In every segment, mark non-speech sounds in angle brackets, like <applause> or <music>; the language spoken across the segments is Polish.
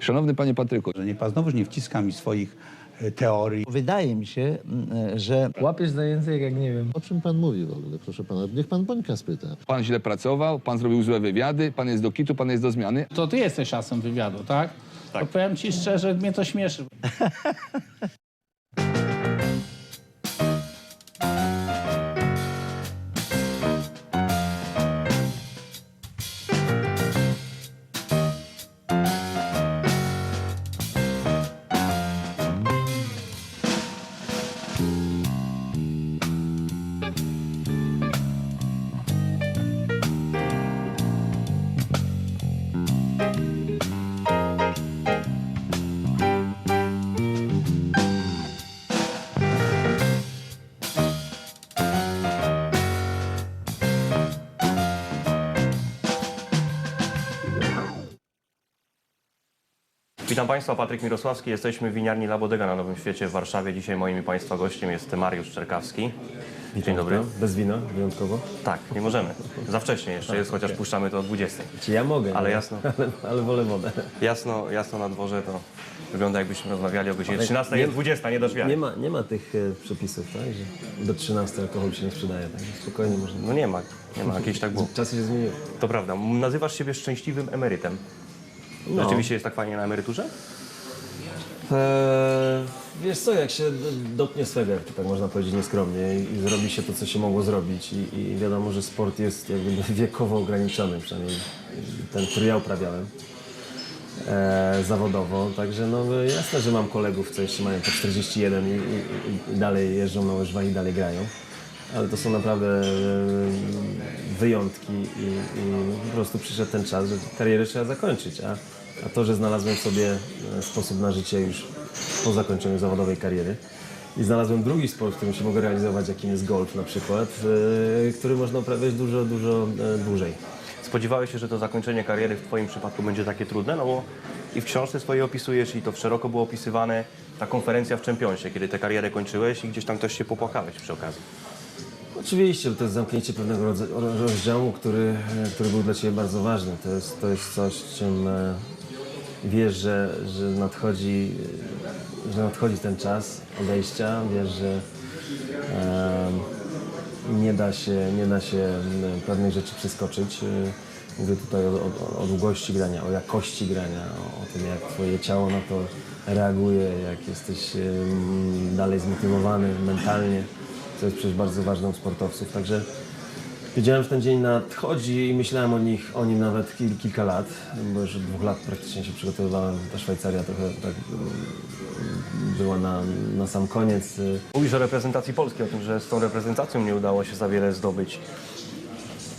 Szanowny panie Patryku, Że nie, pan znowuż nie wciska mi swoich e, teorii. Wydaje mi się, mm, że Łapiesz za język, jak nie wiem. O czym pan mówi w ogóle, proszę pana? Niech pan Bońka spyta. pan źle pracował, pan zrobił złe wywiady, pan jest do kitu, pan jest do zmiany. To ty jesteś asem wywiadu, tak? Tak. To powiem ci szczerze, mnie to śmieszy. <laughs> Witam Państwa, Patryk Mirosławski. Jesteśmy w winiarni La Bodega na Nowym Świecie w Warszawie. Dzisiaj moim i Państwa gościem jest Mariusz Czerkawski. Dzień dobry. Bez wina wyjątkowo? Tak, nie możemy. Za wcześnie jeszcze jest, chociaż puszczamy to o 20. Czy ja mogę? Ale nie? jasno. <laughs> Ale, ale wolę wodę. Jasno, jasno na dworze to wygląda jakbyśmy rozmawiali o godzinie 13, nie- jest 20, nie do Nie ma, nie ma tych e, przepisów, tak? Że do 13 alkohol się nie sprzedaje, tak? Spokojnie można. No nie ma, nie ma, jakieś tak było. Czasy się zmieniły. To prawda. Nazywasz siebie szczęśliwym emerytem. No. Rzeczywiście jest tak fajnie na emeryturze? Eee, wiesz co, jak się dopnie swego, tak można powiedzieć nieskromnie i, i zrobi się to, co się mogło zrobić i, i wiadomo, że sport jest jakby <laughs> wiekowo ograniczony, przynajmniej ten, który ja uprawiałem e, zawodowo, także no jasne, że mam kolegów, co jeszcze mają po 41 i, i, i dalej jeżdżą na łyżwach i dalej grają. Ale to są naprawdę e, wyjątki i, i po prostu przyszedł ten czas, że karierę trzeba zakończyć. A, a to, że znalazłem sobie e, sposób na życie już po zakończeniu zawodowej kariery i znalazłem drugi sport, w którym się mogę realizować, jakim jest golf na przykład, e, który można uprawiać dużo, dużo e, dłużej. Spodziewałeś się, że to zakończenie kariery w Twoim przypadku będzie takie trudne? No bo i w książce swojej opisujesz i to szeroko było opisywane, ta konferencja w Czempionsie, kiedy tę karierę kończyłeś i gdzieś tam też się popłakałeś przy okazji. Oczywiście, to jest zamknięcie pewnego rodza- ro- rozdziału, który, e, który był dla Ciebie bardzo ważny. To jest, to jest coś, czym e, wiesz, że, że, nadchodzi, e, że nadchodzi ten czas odejścia, wiesz, że e, nie, da się, nie da się m, pewnych rzeczy przeskoczyć. Mówię tutaj o, o, o długości grania, o jakości grania, o, o tym, jak Twoje ciało na to reaguje, jak jesteś e, m, dalej zmotywowany mentalnie co jest przecież bardzo ważne u sportowców. Także wiedziałem, że ten dzień nadchodzi i myślałem o, nich, o nim nawet kil, kilka lat, bo już od dwóch lat praktycznie się przygotowywałem. Ta Szwajcaria trochę tak mm, była na, na sam koniec. Mówisz o reprezentacji Polski, o tym, że z tą reprezentacją nie udało się za wiele zdobyć.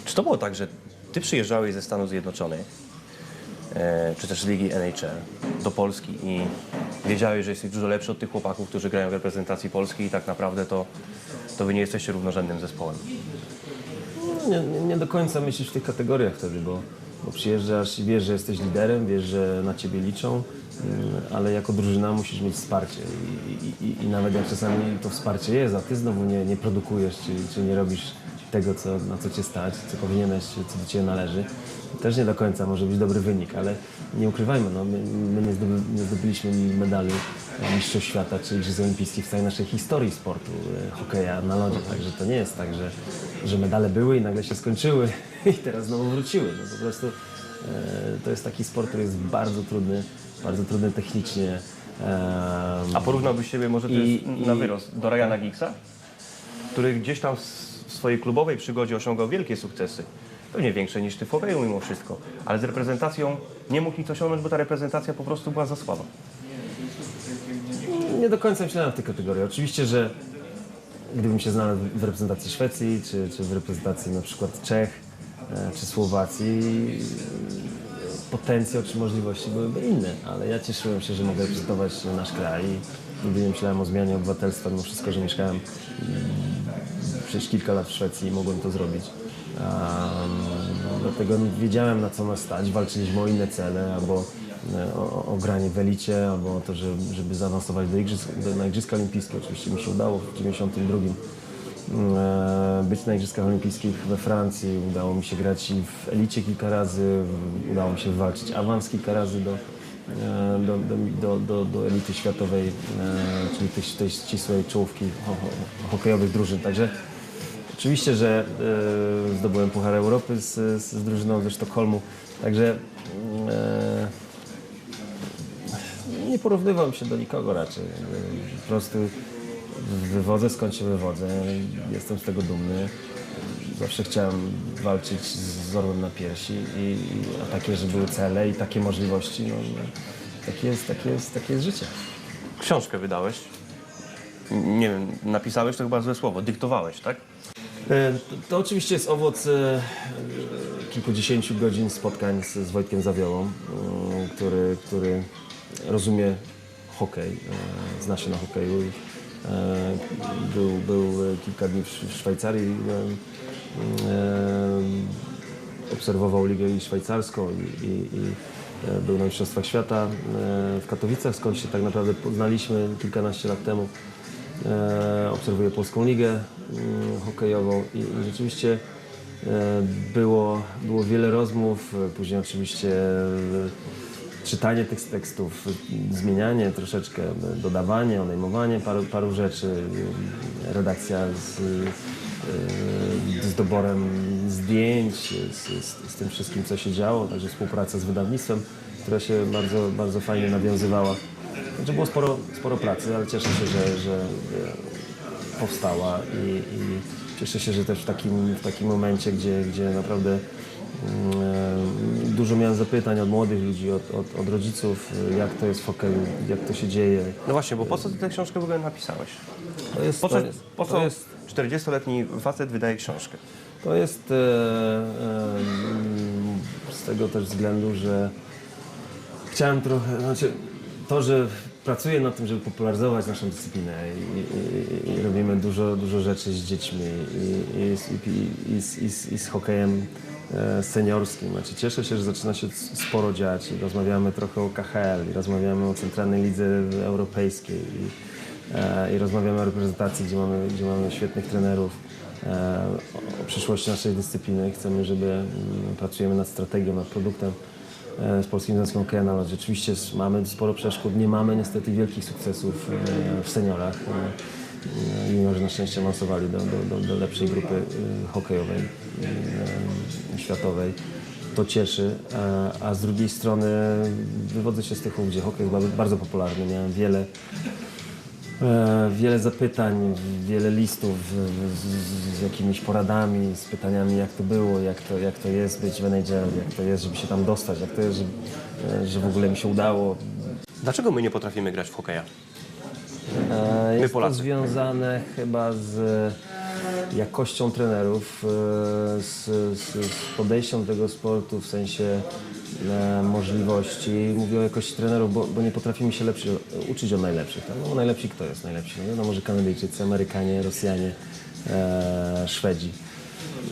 Czy to było tak, że Ty przyjeżdżałeś ze Stanów Zjednoczonych, czy też Ligi NHL do Polski i wiedziałeś, że jesteś dużo lepszy od tych chłopaków, którzy grają w reprezentacji Polski i tak naprawdę to, to Wy nie jesteście równorzędnym zespołem. Nie, nie, nie do końca myślisz w tych kategoriach wtedy, bo, bo przyjeżdżasz i wiesz, że jesteś liderem, wiesz, że na ciebie liczą, mm, ale jako drużyna musisz mieć wsparcie I, i, i nawet jak czasami to wsparcie jest, a ty znowu nie, nie produkujesz, czy, czy nie robisz tego, co, na co cię stać, co powinieneś, co do ciebie należy, też nie do końca może być dobry wynik, ale nie ukrywajmy, no, my, my nie, zdoby, nie zdobyliśmy medalu Mistrzostw Świata czy Igrzysk Olimpijskich w całej naszej historii sportu, e, hokeja na lodzie, także to nie jest tak, że, że medale były i nagle się skończyły <laughs> i teraz znowu wróciły. No, po prostu e, to jest taki sport, który jest bardzo trudny, bardzo trudny technicznie. A porównałbyś siebie może I- na i- wyrost do Ryana Giggsa, który gdzieś tam w swojej klubowej przygodzie osiągał wielkie sukcesy. Pewnie większe niż ty w hokeju mimo wszystko, ale z reprezentacją nie mógł nic osiągnąć, bo ta reprezentacja po prostu była za słaba. Nie do końca myślałem w tej kategorii. Oczywiście, że gdybym się znalazł w reprezentacji Szwecji, czy, czy w reprezentacji na przykład Czech, e, czy Słowacji, e, potencjał czy możliwości byłyby inne, ale ja cieszyłem się, że mogę reprezentować nasz kraj i nigdy nie myślałem o zmianie obywatelstwa, mimo wszystko, że mieszkałem przez kilka lat w Szwecji i mogłem to zrobić. Dlatego wiedziałem na co nas stać, walczyliśmy o inne cele, albo e, o, o granie w elicie, albo o to, że, żeby zaawansować do igrzysk, do, na Igrzyska Olimpijskie. Oczywiście mi się udało w 1992 e, być na Igrzyskach Olimpijskich we Francji. Udało mi się grać w elicie kilka razy, udało mi się walczyć awans kilka razy do, e, do, do, do, do, elity światowej, czyli tej, tej ścisłej czołówki ho, ho, hokejowych drużyn. Także oczywiście, że e, zdobyłem Puchar Europy z, z, drużyną ze Sztokholmu. Także e, nie porównywam się do nikogo raczej. Po prostu wywodzę skąd się wywodzę. Jestem z tego dumny. Zawsze chciałem walczyć z orłem na piersi, i, a takie, że były cele i takie możliwości, no, no, takie, jest, takie, jest, takie jest życie. Książkę wydałeś. Nie wiem, napisałeś to chyba złe słowo, dyktowałeś, tak? E, To, oczywiście jest owoc e, kilkudziesięciu godzin spotkań z, z Wojtkiem Zawiolą, e, który, który rozumie hokej, e, zna się na hokeju. E, Był, był kilka dni w Sz- w Szwajcarii, e, e, obserwował ligę szwajcarską i, i, i e, był na Mistrzostwach Świata e, w Katowicach, skąd się tak naprawdę poznaliśmy kilkanaście lat temu. E, obserwuję polską ligę mm, hokejową i, i rzeczywiście e, było, było wiele rozmów, później oczywiście e, czytanie tych tekstów, zmienianie troszeczkę, dodawanie, odejmowanie paru, paru rzeczy, redakcja z, z doborem zdjęć, z, z, z tym wszystkim, co się działo, także współpraca z wydawnictwem, która się bardzo, bardzo fajnie nawiązywała. Także było sporo, sporo pracy, ale cieszę się, że, że e, powstała i, i cieszę się, że też w takim, w takim momencie, gdzie, gdzie naprawdę mm, e, dużo miałem zapytań od młodych ludzi, od, od, od rodziców, e, jak to jest w hokeju, jak to się dzieje. No właśnie, bo po co ty tę książkę w ogóle napisałeś? To jest, Po co, jest, po co jest, 40-letni facet wydaje książkę? To jest e, e, mm, z tego też względu, że chciałem trochę, znaczy to, że pracuję nad tym, żeby popularyzować naszą dyscyplinę i, i, i robimy dużo, dużo rzeczy z dziećmi i, i, z- i, z- i, z- i z hokejem e, seniorskim. Znaczy cieszę się, że zaczyna się sporo dziać i rozmawiamy trochę o KHL i rozmawiamy o Centralnej Lidze Europejskiej i, e, i rozmawiamy o reprezentacji, gdzie mamy, gdzie mamy świetnych trenerów e, o, przyszłości naszej dyscypliny. Chcemy, żeby mm, pracujemy nad strategią, nad produktem z Polskim Związkiem Hokeja na Lodzie. Rzeczywiście mamy sporo przeszkód, nie mamy niestety wielkich sukcesów e, w seniorach. E, e, Juniorzy na szczęście awansowali do, do, do, lepszej grupy e, hokejowej e, światowej. To cieszy, a, a z drugiej strony wywodzę się z tych gdzie hokej jest bardzo, popularny. Miałem wiele E, wiele zapytań, wiele listów z, z, z jakimiś poradami, z pytaniami jak to było, jak to, jak to jest być w NHL, jak to jest, żeby się tam dostać, jak to jest, że, e, że w ogóle mi się udało. Dlaczego my nie potrafimy grać w hokeja? E, Jest to związane chyba z jakością trenerów, e, z, z, z podejściem do tego sportu w sensie e, możliwości. Mówię o jakości trenerów, bo, bo nie potrafimy się lepszy, uczyć od najlepszych. Tak? No, najlepsi kto jest najlepsi? No wiadomo, że Kanadyjczycy, Amerykanie, Rosjanie, e, Szwedzi.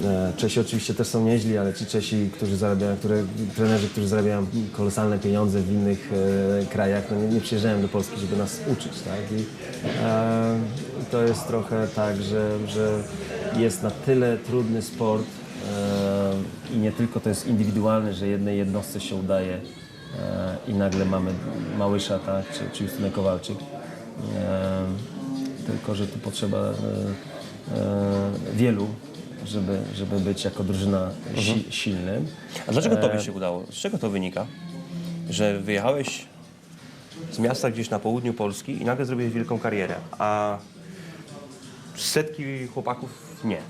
E, Czesi oczywiście też są nieźli, ale ci Czesi, którzy zarabiają, które, trenerzy, którzy zarabiają kolosalne pieniądze w innych e, krajach, no nie, nie przyjeżdżają do Polski, żeby nas uczyć, tak? I e, to jest trochę tak, że, że jest na tyle trudny sport e, i nie tylko to jest indywidualne, że jednej jednostce się udaje e, i nagle mamy Małysza, tak? Czy, czy Justynę Kowalczyk. E, tylko, że tu potrzeba e, wielu, żeby, żeby być jako drużyna si, silnym. A dlaczego tobie się udało? Z czego to wynika? Że wyjechałeś z miasta gdzieś na południu Polski i nagle zrobiłeś wielką karierę, a setki chłopaków nie.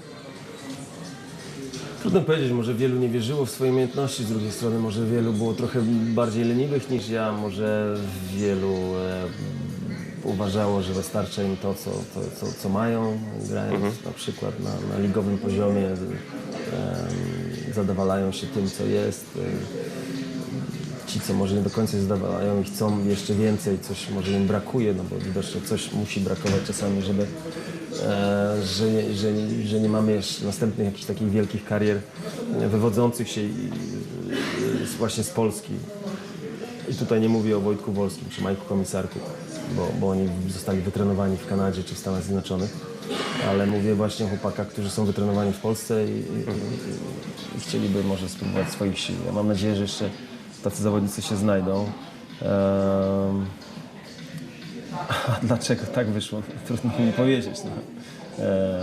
Trudno powiedzieć, może wielu nie wierzyło w swoje umiejętności, z drugiej strony może wielu było trochę bardziej leniwych niż ja, może wielu e, uważało, że wystarcza im to, co, to, co, co mają, grając na przykład na, na ligowym poziomie, e, zadowalają się tym, co jest. E, ci, co może nie do końca się zadowalają i chcą jeszcze więcej, coś może im brakuje, no bo widocznie coś musi brakować czasami, żeby, że, nie- że, że nie mamy jeszcze następnych jakichś takich wielkich karier e, wywodzących się właśnie z Polski. I tutaj nie mówię o Wojtku Wolskim czy Majku Komisarku, bo, bo oni zostali wytrenowani w Kanadzie czy w Stanach Zjednoczonych, ale mówię właśnie o chłopakach, którzy są wytrenowani w Polsce i, i, i, chcieliby może spróbować swoich sił. Ja mam nadzieję, że jeszcze tacy zawodnicy się znajdą a dlaczego tak wyszło? Trudno mi powiedzieć. No. E,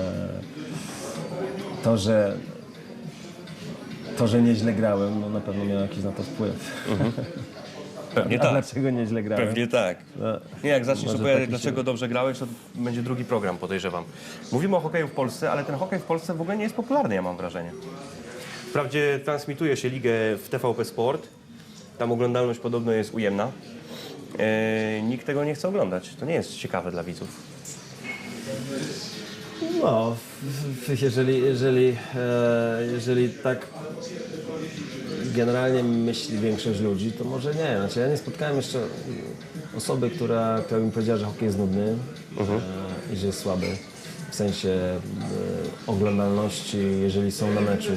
to, że to, że nieźle grałem, no na pewno miał jakiś na to wpływ. <laughs> Pewnie A tak. dlaczego nieźle grałem? Pewnie tak. No, Nie, jak zaczniesz opowiadać, dlaczego się- dobrze grałeś, to będzie drugi program, podejrzewam. Mówimy o hokeju w Polsce, ale ten hokej w Polsce w ogóle nie jest popularny, ja mam wrażenie. Wprawdzie transmituje się ligę w TVP Sport. Tam oglądalność podobno jest ujemna. E, nikt tego nie chce oglądać. To nie jest ciekawe dla widzów. No, jeżeli, jeżeli, e, jeżeli tak generalnie myśli większość ludzi, to może nie. Znaczy, ja nie spotkałem jeszcze osoby, która, która mi powiedziała, że hokej jest nudny e, i że jest słaby. W sensie e, oglądalności, jeżeli są na meczu,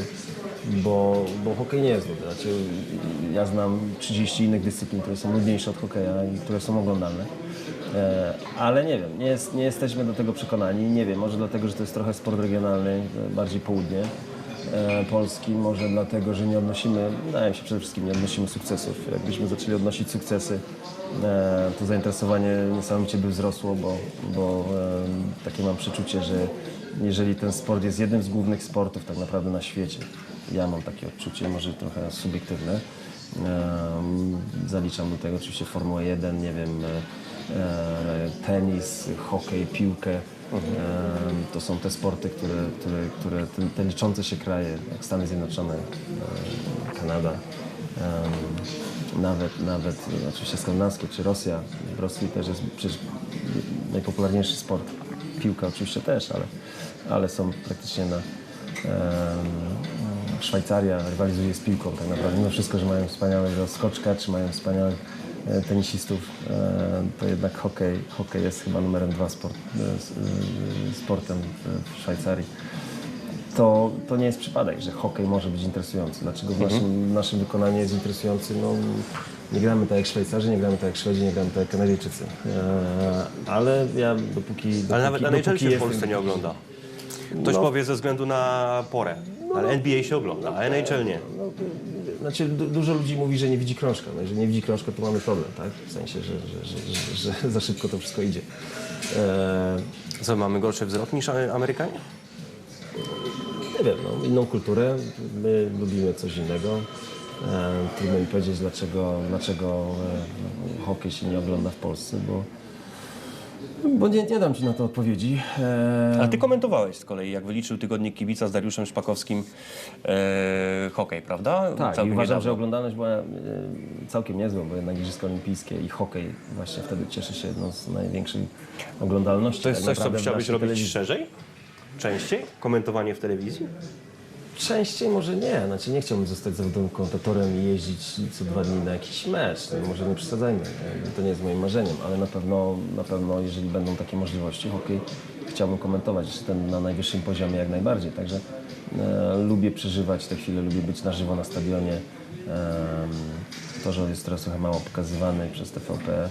bo, bo hokej nie jest nudny. Znaczy, ja znam 30 innych dyscyplin, które są nudniejsze od hokeja i które są oglądalne. E, Ale nie wiem, nie, jest, nie jesteśmy do tego przekonani. Nie wiem, może dlatego, że to jest trochę sport regionalny, bardziej południe e, Polski, może dlatego, że nie odnosimy, wydaje mi się przede wszystkim, nie odnosimy sukcesów. Jakbyśmy zaczęli odnosić sukcesy, e, to zainteresowanie niesamowicie by wzrosło, bo, bo e, takie mam przeczucie, że jeżeli ten sport jest jednym z głównych sportów tak naprawdę na świecie, ja mam takie odczucie, może trochę subiektywne, Zaliczam do tego oczywiście Formułę 1, nie wiem, e, e, tenis, hokej, piłkę. Em, To są te sporty, które, które, które te, te liczące się kraje, jak Stany Zjednoczone, e, Kanada, nawet, nawet oczywiście skandynawskie, czy Rosja. W Rosji też jest przecież najpopularniejszy sport. Piłka oczywiście też, ale, ale są praktycznie na, Szwajcaria rywalizuje z piłką tak naprawdę. Mimo wszystko, że mają wspaniałego skoczka, czy mają wspaniałych e, tenisistów, e, to jednak hokej, hokej jest chyba numerem dwa sport, e, sportem w- Szwajcarii. To, to nie jest przypadek, że hokej może być interesujący. Dlaczego w naszym, naszym wykonaniu jest interesujący? No, nie gramy tak jak Szwajcarzy, nie gramy tak jak Szwedzi, nie gramy tak jak Kanadyjczycy. E, ale ja dopóki... dopóki Ale nawet na dopóki NHL się w Polsce nie ogląda. Ktoś No. powie ze względu na porę. Ale NBA się ogląda, a NHL nie. Znaczy, du- dużo ludzi mówi, że nie widzi krążka. No, jeżeli nie widzi krążka, to mamy problem, tak? W sensie, że, że, że, że, za szybko to wszystko idzie. E, Co, mamy gorszy wzrok niż Amerykanie? nie wiem, no, inną kulturę, my lubimy coś innego. E, trudno mi powiedzieć, dlaczego, dlaczego e, hokej się nie ogląda w Polsce, bo, bo nie, nie dam Ci na to odpowiedzi. E, A ty komentowałeś z kolei, jak wyliczył tygodnik kibica z Dariuszem Szpakowskim e, hokej, prawda? Tak, i Całkiem uważam, niedawno. że oglądalność była e, całkiem niezła, bo jednak Igrzyska Olimpijskie i hokej właśnie wtedy cieszy się jedną z największej oglądalności. To jest tak coś, co chciałbyś robić telewizji. szerzej? Częściej? Komentowanie w telewizji? Częściej może nie, znaczy nie chciałbym zostać zawodowym komentatorem i jeździć co dwa dni na jakiś mecz, no, może nie przesadzajmy, e, to nie jest moim marzeniem, ale na pewno, na pewno jeżeli będą takie możliwości, hokej chciałbym komentować ten na najwyższym poziomie jak najbardziej, także e, lubię przeżywać te chwile, lubię być na żywo na stadionie, Em, to, że jest teraz trochę mało pokazywany przez TVP,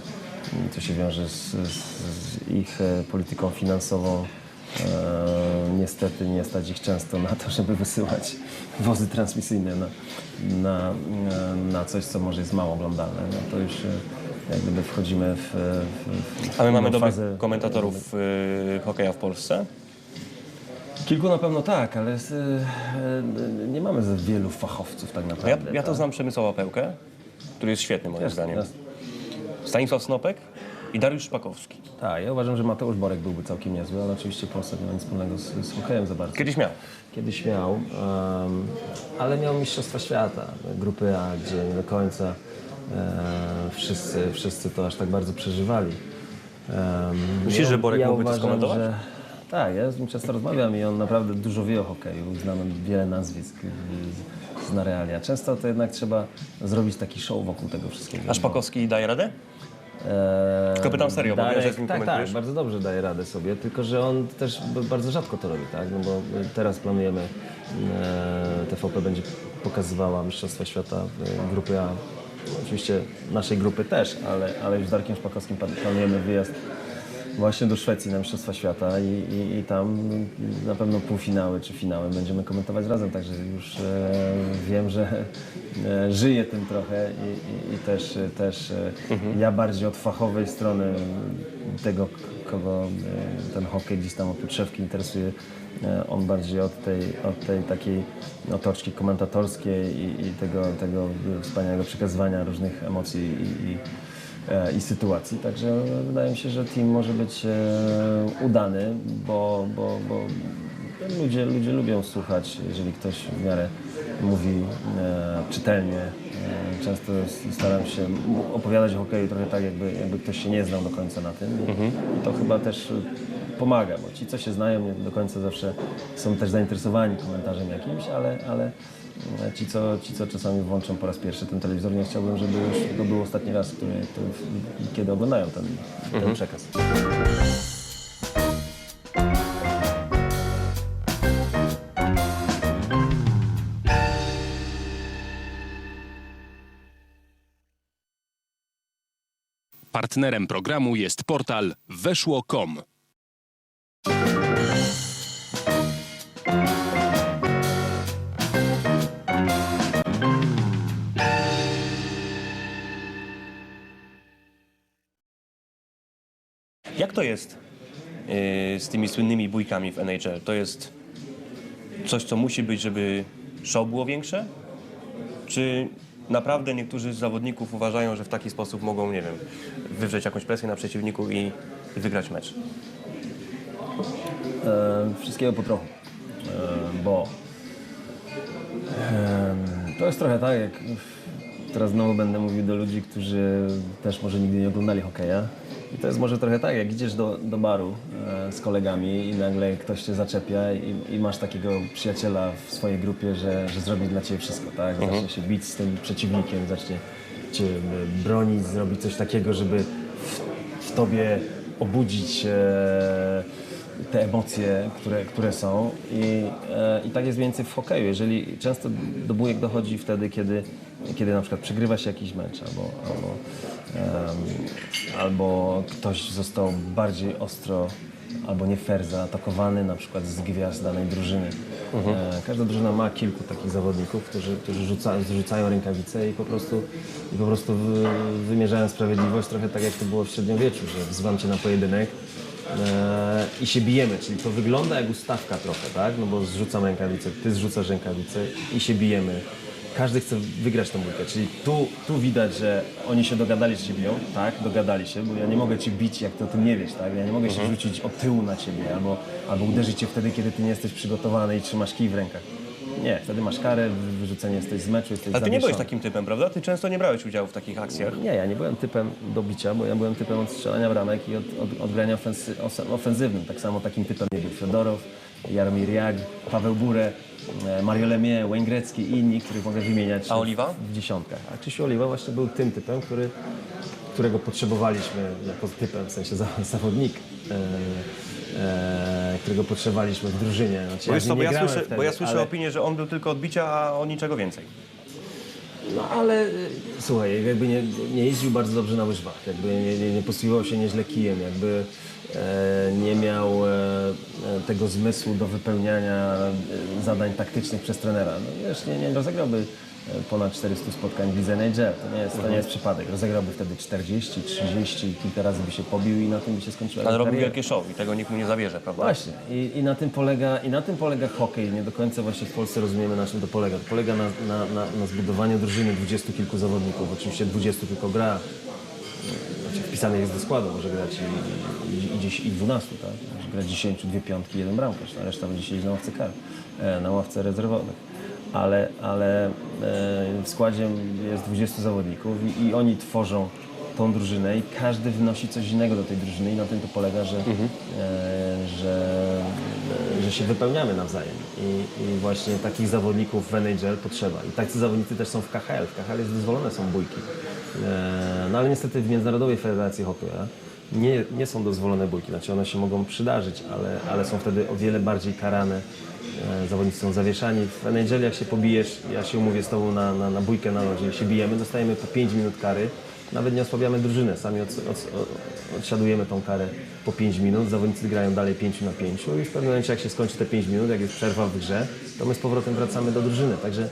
to się wiąże z, z, z ich e, polityką finansową, E, niestety nie stać ich często na to, żeby wysyłać wozy transmisyjne na, na, na coś, co może jest mało oglądalne. No to już e, jak gdyby wchodzimy w, w, w A my mamy dobrych fazę. komentatorów y, hokeja w Polsce. Kilku na pewno tak, ale e, e, nie mamy za wielu fachowców tak Ja, naprawdę. ja to tak. znam Przemysława Pełkę, który jest świetny moim zdaniem. jasne. Stanisław Snopek i Dariusz Szpakowski. Tak, ja uważam, że Mateusz Borek byłby całkiem niezły, ale oczywiście Polska nie ma nic wspólnego z, z hokejem za bardzo. Kiedyś miał. Kiedyś miał, em, ale miał Mistrzostwa Świata, grupy A, gdzie nie do końca wszyscy, wszyscy to aż tak bardzo przeżywali. Em, Myślisz, ja- że Borek ja mógłby to skomentować? że- Tak, ja z nim często rozmawiam i on naprawdę dużo wie o hokeju, znam wiele nazwisk, y, zna realia. Często to jednak trzeba zrobić taki show wokół tego wszystkiego. A Szpakowski daje radę? Eee, Tylko pytam serio, bo wiem, że z nim tak, komentujesz. tak, bardzo dobrze daje radę sobie, tylko że on też b- bardzo rzadko to robi, tak? No bo teraz planujemy, e, TVP będzie pokazywała Mistrzostwa Świata w grupy A. Oczywiście naszej grupy też, ale, ale już z Darkiem Szpakowskim pan- planujemy wyjazd właśnie do Szwecji na Mistrzostwa Świata i, i, i tam na pewno półfinały czy finały będziemy komentować razem, także już e, wiem, że e, żyję tym trochę i, i, i też, też e, ja bardziej od fachowej strony tego, k- kogo e, ten hokej gdzieś tam od podszewki interesuje, e, on bardziej od tej, od tej takiej otoczki komentatorskiej i, i tego, tego wspaniałego przekazywania różnych emocji i, i e, i sytuacji. Także wydaje mi się, że team może być e, udany, bo, bo, bo ludzie, ludzie lubią słuchać, jeżeli ktoś w miarę mówi e, czytelnie. Często staram się opowiadać o hokeju trochę tak, jakby, jakby ktoś się nie znał do końca na tym. I, i to chyba też e, pomaga, bo ci, co się znają, nie do końca zawsze są też zainteresowani komentarzem jakimś, ale, ale e, ci co, ci, co czasami włączą po raz pierwszy ten telewizor, nie chciałbym, żeby już to był ostatni raz, który, który, kiedy oglądają ten, ten przekaz. Partnerem programu jest portal weszło.com. Jak to jest yy, z tymi słynnymi bójkami w NHL? To jest coś, co musi być, żeby show było większe? Czy naprawdę niektórzy z zawodników uważają, że w taki sposób mogą, nie wiem, wywrzeć jakąś presję na przeciwniku i, wygrać mecz? E, wszystkiego po trochu, e, bo e, to jest trochę tak, jak teraz znowu będę mówił do ludzi, którzy też może nigdy nie oglądali hokeja. I to jest może trochę tak, jak idziesz do, do baru z kolegami i nagle ktoś cię zaczepia i, i masz takiego przyjaciela w swojej grupie, że, że zrobi dla ciebie wszystko, tak? Zacznie się bić z tym przeciwnikiem, zacznie cię e, bronić, zrobić coś takiego, żeby w, w tobie obudzić e, te emocje, które, które są I, e, i tak jest więcej w hokeju. Jeżeli często do bójek dochodzi wtedy, kiedy, kiedy na przykład przegrywa się jakiś mecz albo, albo, albo ktoś został bardziej ostro albo nie fair zaatakowany na przykład z gwiazd danej drużyny. E, każda drużyna ma kilku takich zawodników, którzy, którzy rzuca, zrzucają rękawice i po prostu, i po prostu wy, wymierzają sprawiedliwość trochę tak jak to było w średniowieczu, że wzywam cię na pojedynek e, i się bijemy, czyli to wygląda jak ustawka trochę, tak? No bo zrzucam rękawicę, ty zrzucasz rękawicę i się bijemy. Każdy chce wygrać tę bójkę, czyli tu, tu widać, że oni się dogadali, że się biją, tak, dogadali się, bo ja nie mogę cię bić, jak ty o tym nie wiesz, tak, ja nie mogę się rzucić od tyłu na ciebie, albo, albo uderzyć cię wtedy, kiedy ty nie jesteś przygotowany i trzymasz kij w rękach. Nie, wtedy masz karę, wy- wyrzucenie jesteś z meczu, jesteś Ale ty nie byłeś takim typem, prawda? Ty często nie brałeś udziału w takich akcjach. Nie, ja nie byłem typem do bicia, bo ja byłem typem od strzelania bramek i od, od, od grania ofensy, ofensywnym. Tak samo takim typem nie był Fiodorow, Jaromir Jak, Paweł Burę, e, Mario Lemie, Wayne Gretzky i inni, których mogę wymieniać A Oliwa? w, dziesiątkach. A Krzysiu Oliwa właśnie był tym typem, który, którego potrzebowaliśmy jako typem, w sensie za- <laughs> zawodnik, e, e, którego potrzebowaliśmy w drużynie. Znaczy, Bo, co, nim bo, ja słyszę, wtedy, bo ja słyszę ale- opinię, że on był tylko od bicia, a o niczego więcej. No ale y, słuchaj, jakby nie, nie jeździł bardzo dobrze na łyżwach, jakby nie, nie, nie posługiwał się nieźle kijem, jakby e, nie miał e, e, tego zmysłu do wypełniania e, zadań taktycznych przez trenera. No wiesz, nie, nie rozegrałby e, ponad 400 spotkań w lidze. To nie, jest, to nie jest przypadek. Rozegrałby wtedy 40, 30, kilka razy by się pobił i na tym by się skończyła Ale kariera. wielkie show i tego nikt mu nie zabierze, prawda? Właśnie. I, i, na tym polega, I na tym polega hokej. Nie do końca właśnie w Polsce rozumiemy, na czym to polega. To polega na, na, na, na zbudowaniu drużyny dwudziestu kilku zawodników. Oczywiście dwudziestu tylko gra. Wpisanych jest do składu, może grać i, i, i, i 12, tak? Może grać 10, dwie piątki, jeden bramkarz, a reszta będzie siedzieć na ławce kar, e, na ławce rezerwowych. Ale, ale e, w składzie jest 20 zawodników i, i oni tworzą tą drużynę i każdy wnosi coś innego do tej drużyny i na tym to polega, że, e, że, że się wypełniamy nawzajem. I, I właśnie takich zawodników w NHL potrzeba. I tacy zawodnicy też są w KHL. W KHL jest dozwolone są bójki. No ale niestety w Międzynarodowej Federacji Hokeja nie, nie są dozwolone bójki. Znaczy one się mogą przydarzyć, ale, ale są wtedy o wiele bardziej karane. E, Zawodnicy są zawieszani. W NHL jak się pobijesz, ja się umówię z tobą na, na, na bójkę na lodzie się bijemy, dostajemy po 5 minut kary nawet nie osłabiamy drużyny, sami od, od, od, odsiadujemy tą karę po 5 minut, zawodnicy grają dalej 5 na 5 i w pewnym momencie jak się skończy te 5 minut, jak jest przerwa w grze, to my z powrotem wracamy do drużyny, także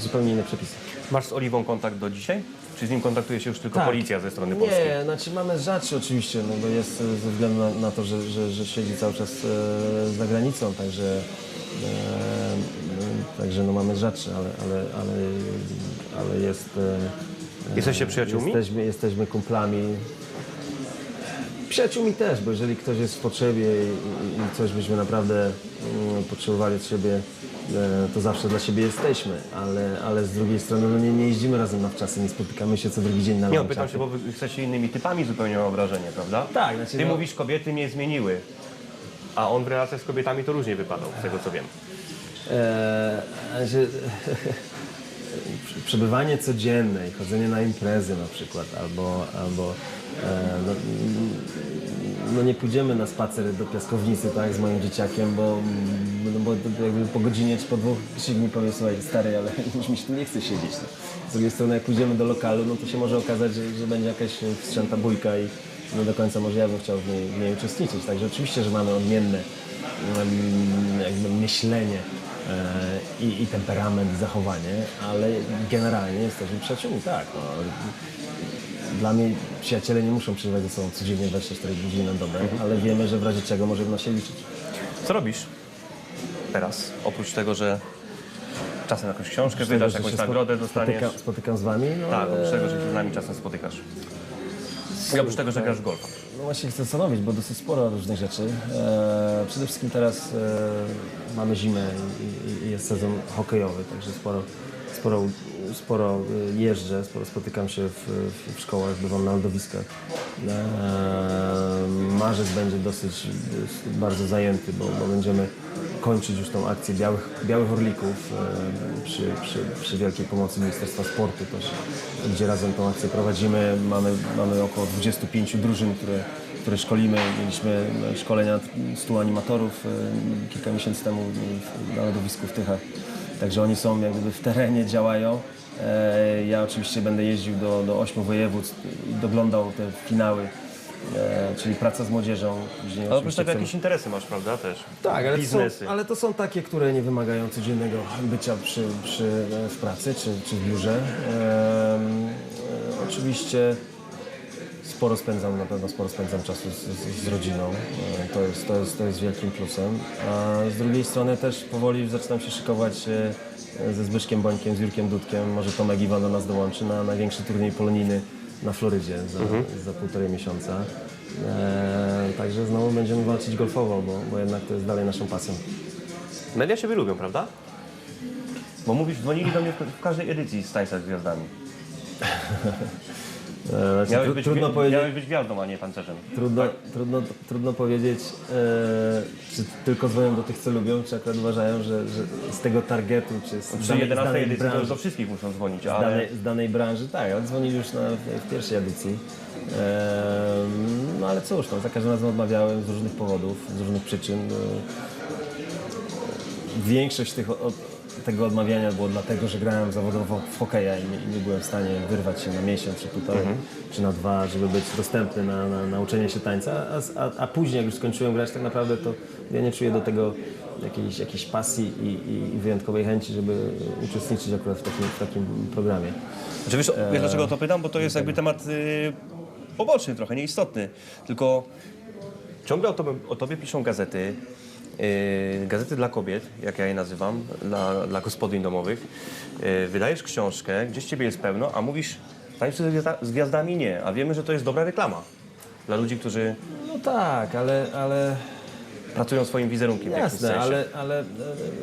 zupełnie inne przepisy. Masz z Oliwą kontakt do dzisiaj? Czy z nim kontaktuje się już tylko Tak. policja ze strony polskiej? Nie, znaczy mamy rzadszy oczywiście, no bo jest e, ze względu na, na to, że, że, że siedzi cały czas e, za granicą, także, e, e, także no mamy rzadszy, ale, ale, ale, ale jest... E, Jesteście przyjaciółmi? Jesteśmy, jesteśmy kumplami. Przyjaciółmi też, bo jeżeli ktoś jest w potrzebie i, i, i coś byśmy naprawdę mm, potrzebowali od siebie, e, to zawsze dla siebie jesteśmy, ale, ale z drugiej strony no nie, nie jeździmy razem na wczasy, nie spotykamy się co drugi dzień na Nie, pytam się, bo wy jesteście innymi typami zupełnie mam wrażenie, prawda? Tak, znaczy Ty no- mówisz, kobiety mnie zmieniły, a on w relacjach z kobietami to różnie wypadał, z tego co wiem. Eee, że, przebywanie codzienne i chodzenie na imprezy na przykład, albo, albo e, no, no nie pójdziemy na spacer do piaskownicy tak, z moim dzieciakiem, bo, no bo jakby po godzinie czy po dwóch krzyknie powie, słuchaj stary, ale <laughs> już mi się tu nie chce siedzieć. No. Z drugiej strony jak pójdziemy do lokalu, no to się może okazać, że, że będzie jakaś wstrzęta bójka i nie do końca może ja bym chciał w niej, w niej uczestniczyć. Także oczywiście, że mamy odmienne mm, jakby myślenie e, i, i temperament, i zachowanie, ale generalnie jesteśmy przyjaciółmi, tak. No. Dla mnie przyjaciele nie muszą przeżywać ze sobą codziennie 24 godziny na dobę, ale wiemy, że w razie czego możemy na siebie liczyć. Co robisz teraz? Oprócz tego, że czasem jakąś książkę Oprócz tego, wydasz, że jakąś nagrodę dostaniesz. Spotyka, spotykam z wami. No, Tak, oprócz tego, e, że się z nami czasem spotykasz. I oprócz tego, że grasz w golfa. No właśnie chcę zastanowić, bo dosyć sporo różnych rzeczy. E, przede wszystkim teraz e, mamy zimę i, i jest sezon hokejowy, także sporo, sporo, sporo e, jeżdżę, sporo spotykam się w, w, szkołach, bywam na lodowiskach. E, marzec będzie dosyć, dosyć bardzo zajęty, bo, bo będziemy kończyć już tą akcję Białych, Białych Orlików e, przy, przy, przy wielkiej pomocy Ministerstwa Sportu też, gdzie razem tą akcję prowadzimy. Mamy, mamy około 25 drużyn, które, które szkolimy. Mieliśmy e, szkolenia 100 animatorów e, kilka miesięcy temu na lodowisku w Tychach. Także oni są jakby w terenie, działają. E, Ja oczywiście będę jeździł do, do ośmiu województw i doglądał te finały, e, czyli praca z młodzieżą. Później Ale oprócz tego chcemy- jakieś interesy masz, prawda, też? tak, ale Biznesy. są, ale to są takie, które nie wymagają codziennego bycia przy, przy, e, w pracy czy, czy w biurze. Em, e, oczywiście sporo spędzam, na pewno sporo spędzam czasu z, z, z rodziną. E, to, jest, to, jest, to jest wielkim plusem. A z drugiej strony też powoli zaczynam się szykować e, ze Zbyszkiem Bońkiem, z Jurkiem Dudkiem. Może Tomek Iwan do nas dołączy na największy turniej polonijny na Florydzie za, za półtorej miesiąca. E, także znowu będziemy walczyć golfowo, bo, bo jednak to jest dalej naszą pasją. Media siebie lubią, prawda? Bo mówisz, dzwonili do mnie w, w każdej edycji z Tańca z Gwiazdami. <laughs> E, znaczy, Miałeś być, trudno, powiedzieć, miałeś być gwiazdą, a nie tancerzem. trudno, trudno, trudno powiedzieć, e, czy tylko dzwonią do tych, co lubią, czy akurat uważają, że, że z tego targetu, czy z Przy danej, z 11 danej edycji to już branży, do wszystkich muszą dzwonić, z ale danej, z danej branży, tak, ale dzwonili już na, w, w pierwszej edycji. E, no ale cóż, no, za każdym razem odmawiałem z różnych powodów, z różnych przyczyn. E, większość tych, od, tego odmawiania było dlatego, że grałem zawodowo w hokeja i nie, i nie byłem w stanie wyrwać się na miesiąc, czy półtorej, czy na dwa, żeby być dostępny na, na nauczenie się tańca, a, a, a później jak już skończyłem grać, tak naprawdę to ja nie czuję do tego jakiejś, jakiejś pasji i, i, wyjątkowej chęci, żeby uczestniczyć akurat w takim, w takim programie. Znaczy, wiesz, wiesz dlaczego o to pytam? Bo to jest jakby temat y, poboczny trochę, nieistotny. Tylko ciągle o tobie, o tobie piszą gazety, gazety dla kobiet, jak ja je nazywam, dla, dla gospodyń domowych. Y, wydajesz książkę, gdzieś ciebie jest pełno, a mówisz, tańczy z, gwiazda, z gwiazdami nie. A wiemy, że to jest dobra reklama dla ludzi, którzy No tak, ale, ale pracują swoim wizerunkiem w jakimś Jasne, sensie. ale, ale e,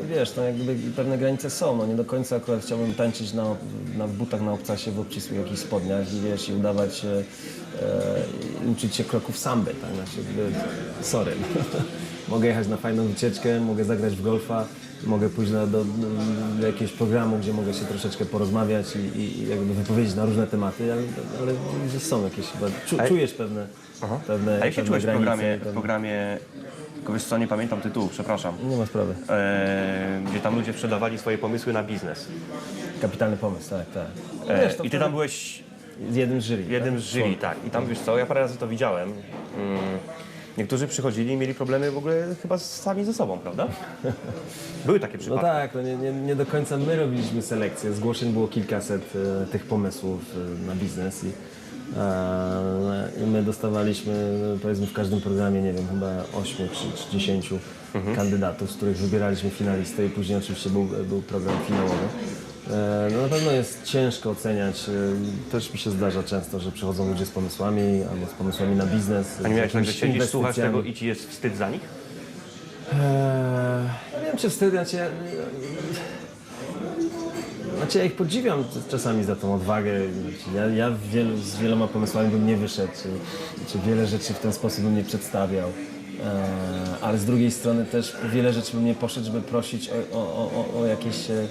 wiesz, no jakby pewne granice są, no nie do końca akurat chciałbym tańczyć na, na butach na obcasie, w obcisłych jakichś spodniach i wiesz, i udawać, e, e, i uczyć się kroków samby, tak, znaczy, jakby, sorry. <laughs> mogę jechać na fajną wycieczkę, mogę zagrać w golfa, mogę pójść na, do, do jakiegoś programu, gdzie mogę się troszeczkę porozmawiać i, i, jakby wypowiedzieć na różne tematy, ale, ale że są jakieś chyba, czu, czujesz pewne, pewne A jak się pewne czułeś w granice programie, w pewne- programie, tylko wiesz co, nie pamiętam tytułu, przepraszam, Nie ma sprawy. e, gdzie tam ludzie sprzedawali swoje pomysły na biznes. Kapitalny pomysł, tak, tak. E, Wiesz, to I ty tam byłeś Z jednym z jury. Jednym z jury, tak. I tam wiesz co, ja parę razy to widziałem. Mm, niektórzy przychodzili i mieli problemy w ogóle chyba sami ze sobą, prawda? <laughs> Były takie No przypadki. tak, no nie, nie, nie do końca my robiliśmy selekcję. Zgłoszeń było kilkaset e, tych pomysłów e, na biznes i, e, i my dostawaliśmy e, powiedzmy w każdym programie, nie wiem, chyba 8 czy, czy 10 kandydatów, z których wybieraliśmy finalistę i później oczywiście był, był program finałowy. E, No na pewno jest ciężko oceniać. e, Też mi się zdarza często, że przychodzą ludzie z pomysłami albo z pomysłami na biznes. A nie miałeś tak, że siedzisz, słuchasz tego i ci jest wstyd za nich? Eee, ja wiem, czy wstyd, znaczy, ja, znaczy ja ich podziwiam czasami za tą odwagę. Znaczy, ja ja wielu, z wieloma pomysłami bym nie wyszedł, czy, czy wiele rzeczy w ten sposób bym nie przedstawiał. Eee, ale z drugiej strony też wiele rzeczy bym nie poszedł, żeby prosić o, o, o, o, jakieś, e,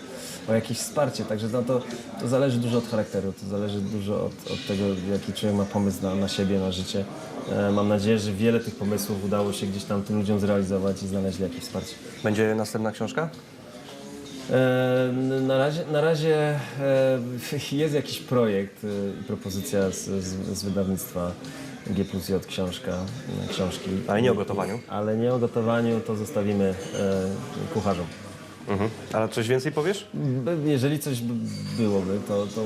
o jakieś wsparcie. Także no to, to zależy dużo od charakteru, to zależy dużo od, od tego, jaki człowiek ma pomysł na, na siebie, na życie. E, mam nadzieję, że wiele tych pomysłów udało się gdzieś tam tym ludziom zrealizować i znaleźli jakieś wsparcie. Będzie następna książka? E, Na razie, na razie e, <laughs> jest jakiś projekt e, i propozycja z, z, z wydawnictwa G plus J książka, e, książki. Ale nie o gotowaniu. Ale nie o gotowaniu, to zostawimy e, kucharzom. Mhm. Ale coś więcej powiesz? Jeżeli coś byłoby, to, to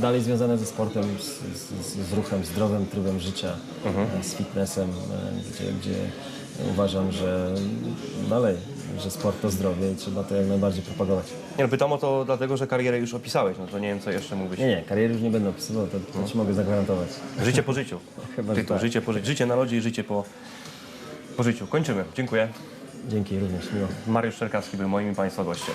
dalej związane ze sportem, z, z, z ruchem, zdrowym trybem życia, e, z fitnessem, e, gdzie, gdzie uważam, że dalej, że sport to zdrowie i trzeba to jak najbardziej propagować. Nie, no, pytam o to dlatego, że karierę już opisałeś, no to nie wiem, co jeszcze mógłbyś... Nie, nie, kariery już nie będę opisywał, to, to ci mogę zagwarantować. Życie po życiu. <laughs> Chyba, że Tytuł, tak. życie po życiu. Życie na lodzie i życie po, po życiu. Kończymy. Dziękuję. Dzięki również, miło. Mariusz Czerkawski był moim i Państwa gościem.